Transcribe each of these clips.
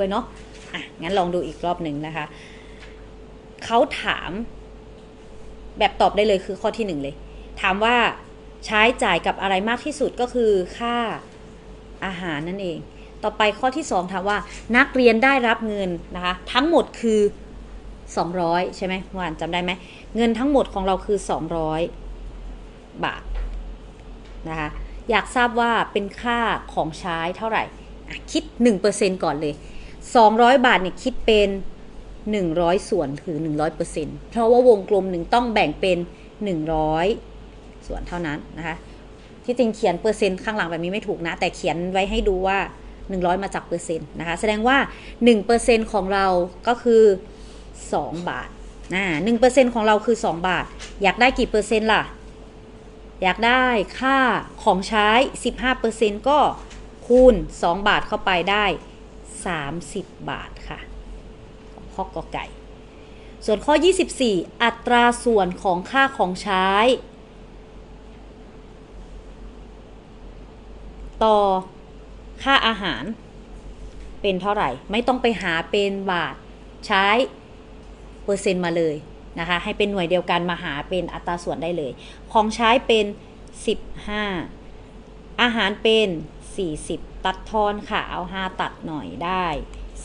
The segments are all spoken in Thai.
ด้วยเนาะอะงั้นลองดูอีกรอบหนึ่งนะคะเขาถามแบบตอบได้เลยคือข้อที่หนึ่งเลย ถามว่าใช้จ่ายกับอะไรมากที่สุดก็คือค่าอาหารนั่นเอง ต่อไปข้อที่สองถามว่านักเรียนได้รับเงินนะคะ ทั้งหมดคือ 200 ใช่ไหมวานจำได้ไหม เงินทั้งหมดของเราคือ 200 บาทนะคะ อยากทราบว่าเป็นค่าของใช้เท่าไหร่อะคิด 1%ก่อนเลย 200 บาทเนี่ยคิดเป็น 100 ส่วนคือ 100%เพราะว่าวงกลมหนึ่งต้องแบ่งเป็น 100 ส่วนเท่านั้นนะคะที่จริงเขียนเปอร์เซ็นต์ข้างหลังแบบนี้ไม่ถูกนะ แต่เขียนไว้ให้ดูว่า 100 มาจากเปอร์เซ็นต์นะคะ แสดงว่า 1%ของเราก็คือ 2 บาทอ่า1%ของเราคือ 2 บาท อยากได้กี่เปอร์เซ็นต์ล่ะ อยากได้ค่าของใช้ 15%ก็คูณ 2 บาทเข้าไปได้ 30 บาทค่ะข้อกอไก่ ส่วนข้อ 24 อัตราส่วนของค่าของใช้ ต่อค่าอาหาร เป็นเท่าไหร่ ไม่ต้องไปหาเป็นบาทใช้ เปอร์เซ็นต์มาเลยนะคะ ให้เป็นหน่วยเดียวกันมาหาเป็นอัตราส่วนได้เลย ของใช้เป็น 15 อาหารเป็น 40 ตัดทอนค่ะเอา 5 ตัดหน่อยได้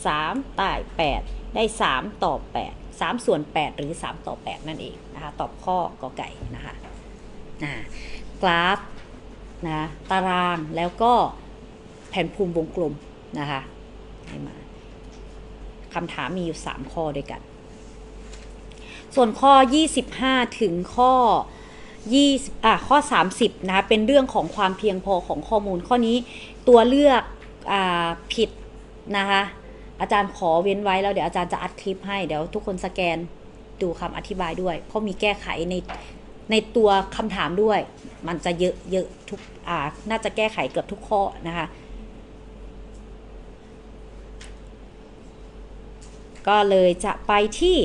3ตาย 8 ได้ 3 ต่อ 8 3 ส่วน 8 หรือ 3 ต่อ 8 นั่นเองนะคะตอบข้อกอไก่นะคะอ่ากราฟนะตารางแล้วก็แผ่นภูมิวงกลมนะคะให้มาคำถามมีอยู่ 3 ข้อด้วยกัน ส่วนข้อ 25 ถึงข้อ 20อะข้อ 30นะคะเป็นเรื่องของความเพียงพอของข้อมูลข้อนี้ตัวเลือกอ่าผิดนะคะอาจารย์ขอเว้นไว้แล้วเดี๋ยวอาจารย์จะอัดคลิปให้เดี๋ยวทุกคนสแกนดูคำอธิบายด้วย เพราะมีแก้ไขในในตัวคำถามด้วย มันจะเยอะเยอะทุกอ่าน่าจะแก้ไขเกือบทุกข้อนะคะก็เลยจะไปที่